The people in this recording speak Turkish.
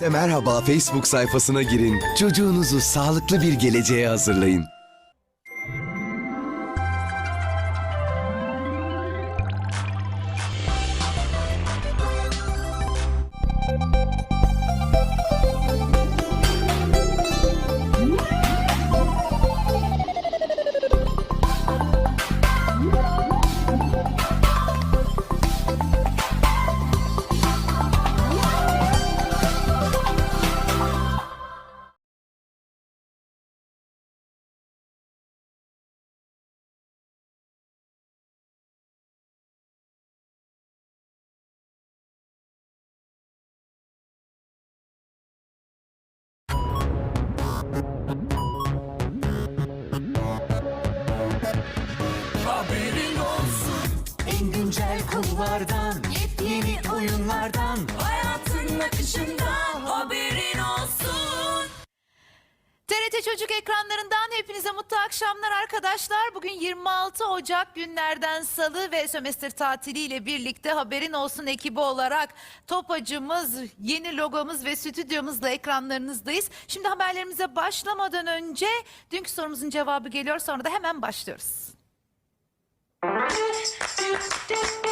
De Merhaba Facebook sayfasına girin. Çocuğunuzu sağlıklı bir geleceğe hazırlayın. Güncel konulardan Yepyeni oyunlardan Hayatın akışından haberin olsun TRT Çocuk ekranlarından hepinize mutlu akşamlar arkadaşlar. Bugün 26 Ocak günlerden salı ve sömestr tatiliyle birlikte haberin olsun ekibi olarak topacımız, yeni logomuz ve stüdyomuzla ekranlarınızdayız. Şimdi haberlerimize başlamadan önce dünkü sorumuzun cevabı geliyor sonra da hemen başlıyoruz. Thank you.